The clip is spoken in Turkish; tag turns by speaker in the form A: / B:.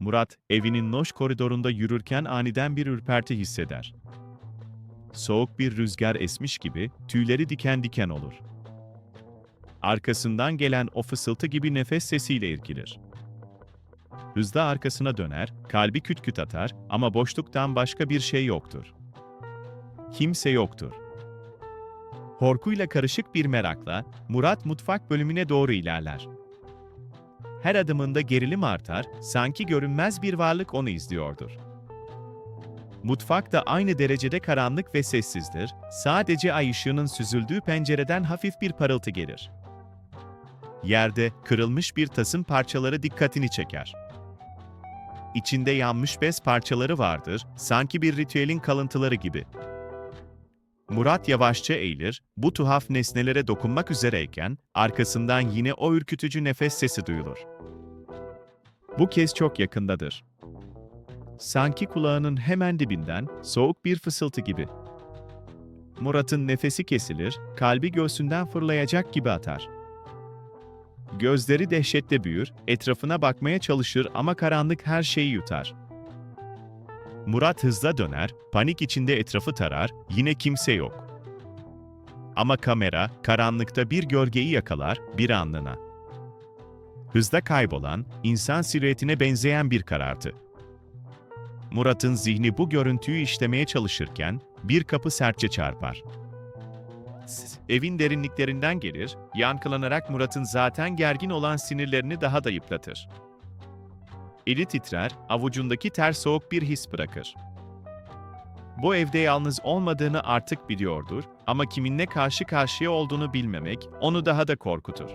A: Murat, evinin loş koridorunda yürürken aniden bir ürperti hisseder. Soğuk bir rüzgar esmiş gibi tüyleri diken diken olur. Arkasından gelen o fısıltı gibi nefes sesiyle irkilir. Hızla arkasına döner, kalbi küt küt atar ama boşluktan başka bir şey yoktur. Kimse yoktur. Korkuyla karışık bir merakla Murat mutfak bölümüne doğru ilerler. Her adımında gerilim artar, sanki görünmez bir varlık onu izliyordur. Mutfak da aynı derecede karanlık ve sessizdir, sadece ay ışığının süzüldüğü pencereden hafif bir parıltı gelir. Yerde kırılmış bir tasın parçaları dikkatini çeker. İçinde yanmış bez parçaları vardır, sanki bir ritüelin kalıntıları gibi. Murat yavaşça eğilir, bu tuhaf nesnelere dokunmak üzereyken, arkasından yine o ürkütücü nefes sesi duyulur. Bu kez çok yakındadır. Sanki kulağının hemen dibinden, soğuk bir fısıltı gibi. Murat'ın nefesi kesilir, kalbi göğsünden fırlayacak gibi atar. Gözleri dehşetle büyür, etrafına bakmaya çalışır ama karanlık her şeyi yutar. Murat hızla döner, panik içinde etrafı tarar, yine kimse yok. Ama kamera, karanlıkta bir gölgeyi yakalar, bir anlığına. Hızla kaybolan, insan silüetine benzeyen bir karartı. Murat'ın zihni bu görüntüyü işlemeye çalışırken, bir kapı sertçe çarpar. Evin derinliklerinden gelir, yankılanarak Murat'ın zaten gergin olan sinirlerini daha da yıpratır. Eli titrer, avucundaki ter soğuk bir his bırakır. Bu evde yalnız olmadığını artık biliyordur ama kiminle karşı karşıya olduğunu bilmemek onu daha da korkutur.